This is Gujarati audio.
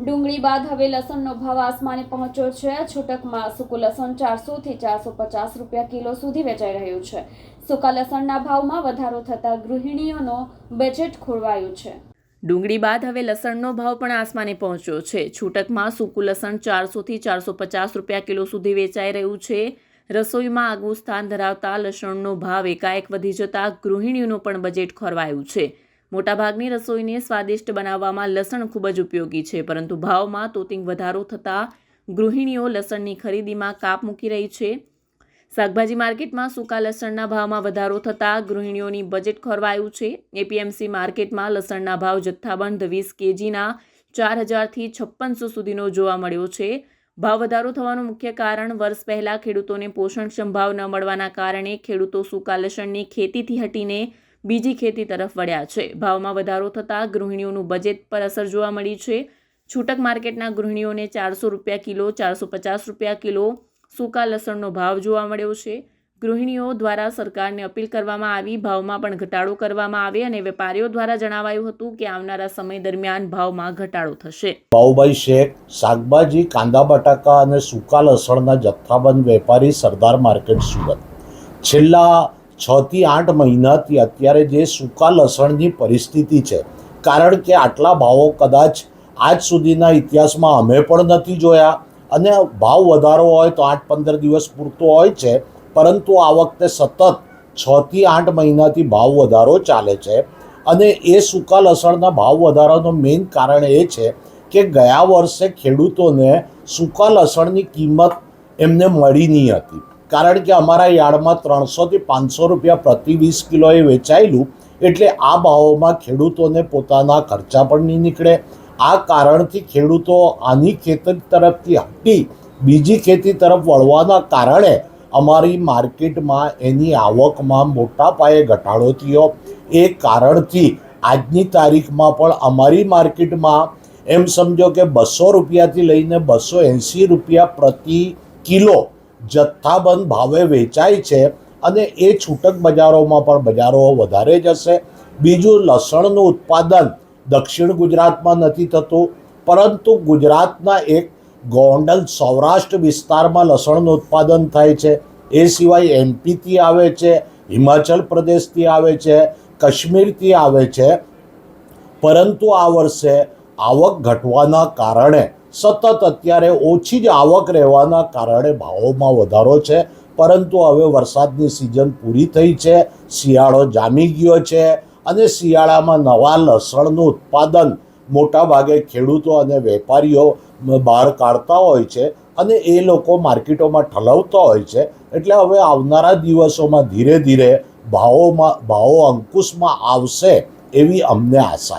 ડુંગળી બાદ હવે લસણનો ભાવ આસમાને પહોંચ્યો છે. છૂટકમાં સૂકું લસણ ચારસોથી ચારસો પચાસ રૂપિયા કિલો સુધી વેચાઈ રહ્યું છે. સૂકા લસણના ભાવમાં વધારો થતાં ગૃહિણીઓનો બજેટ ખોરવાયું છે. ડુંગળી બાદ હવે લસણનો ભાવ પણ આસમાને પહોંચ્યો છે. છૂટકમાં સૂકું લસણ ચારસોથી ચારસો પચાસ રૂપિયા કિલો સુધી વેચાઈ રહ્યું છે. રસોઈમાં આગવું સ્થાન ધરાવતા લસણનો ભાવ એકાએક વધી જતાં ગૃહિણીઓનું પણ બજેટ ખોરવાયું છે. મોટાભાગની રસોઈને સ્વાદિષ્ટ બનાવવામાં લસણ ખૂબ જ ઉપયોગી છે, પરંતુ ભાવમાં તોતિંગ વધારો થતાં ગૃહિણીઓ લસણની ખરીદીમાં કાપ મૂકી રહી છે. શાકભાજી માર્કેટમાં સૂકા લસણના ભાવમાં વધારો થતાં ગૃહિણીઓની બજેટ ખોરવાયું છે. એપીએમસી માર્કેટમાં લસણના ભાવ જથ્થાબંધ વીસ કેજીના ચાર હજારથી છપ્પનસો સુધીનો જોવા મળ્યો છે. ભાવ વધારો થવાનું મુખ્ય કારણ વર્ષ પહેલાં ખેડૂતોને પોષણક્ષમ ભાવ ન મળવાના કારણે ખેડૂતો સૂકા લસણની ખેતીથી હટીને બીજી ખેતી તરફ વળ્યા છે. ભાવમાં વધારો થતાં ગૃહિણીઓનું બજેટ પર અસર જોવા મળી છે. છૂટક માર્કેટના ગૃહિણીઓને ચારસો રૂપિયા કિલો, ચારસો પચાસ રૂપિયા કિલો સૂકા લસણનો ભાવ જોવા મળ્યો છે. ગૃહિણીઓ દ્વારા સરકારને અપીલ કરવામાં આવી. ભાવમાં પણ ઘટાડો કરવામાં આવે અને વેપારીઓ દ્વારા જણાવાયું હતું કે આવનારા સમય દરમિયાન ભાવમાં ઘટાડો થશે. બાઉભાઈ શેખ, શાકભાજી, કાંદા, બટાકા અને સૂકા લસણના જથ્થાબંધ વેપારી સરદાર માર્કેટ સુરત. છેલ્લા છ થી આઠ મહિનાથી અત્યારે જે સૂકા લસણની પરિસ્થિતિ છે. કારણ કે આટલા ભાવો કદાચ આજ સુધીના ઇતિહાસમાં અમે પણ નથી જોયા અને ભાવ વધારો હોય તો આઠ પંદર દિવસ પૂરતો હોય છે. પરંતુ આ વખતે સતત છ થી આઠ મહિનાથી ભાવ વધારો ચાલે છે. અને એ સૂકા લસણના ભાવ વધારાનું મેઇન કારણ એ છે કે ગયા વર્ષે ખેડૂતોને સૂકા લસણની કિંમત એમને મળી નહીં હતી. કારણ કે અમારા યાર્ડમાં ત્રણસોથી પાંચસો રૂપિયા પ્રતિ વીસ કિલોએ વેચાયેલું એટલે આ ભાવોમાં ખેડૂતોને પોતાના ખર્ચા પણ નહીં નીકળે. આ કારણથી ખેડૂતો આની ખેતર તરફથી હટી, બીજી ખેતી તરફ વળવાના કારણે અમારી માર્કેટમાં એની આવકમાં મોટા પાયે ઘટાડો થયો. એ કારણથી આજની તારીખમાં પણ અમારી માર્કેટમાં એમ સમજો કે બસો રૂપિયાથી લઈને બસો એંસી રૂપિયા પ્રતિ કિલો જથ્થાબંધ ભાવે વેચાય છે અને એ છૂટક બજારોમાં પણ બજારો વધારે જશે. બીજું, લસણનું ઉત્પાદન દક્ષિણ ગુજરાતમાં નથી થતું, પરંતુ ગુજરાતના એક ગોંડલ સૌરાષ્ટ્ર વિસ્તારમાં લસણનું ઉત્પાદન થાય છે. એ સિવાય એમપીથી આવે છે, હિમાચલ પ્રદેશથી આવે છે, કાશ્મીરથી આવે છે. પરંતુ આ વર્ષે આવક ઘટવાના કારણે સતત અત્યારે ઓછી જ આવક રહેવાના કારણે ભાવોમાં વધારો છે, પરંતુ હવે વરસાદની સિઝન પૂરી થઈ છે, શિયાળો જામી ગયો છે અને શિયાળામાં નવા લસણનું ઉત્પાદન મોટા ભાગે ખેડૂતો અને વેપારીઓ બહાર કાઢતા હોય છે અને એ લોકો માર્કેટોમાં ઠલવતા હોય છે. એટલે હવે આવનારા દિવસોમાં ધીરે ધીરે ભાવોમાં, ભાવો અંકુશમાં આવશે એવી અમને આશા છે.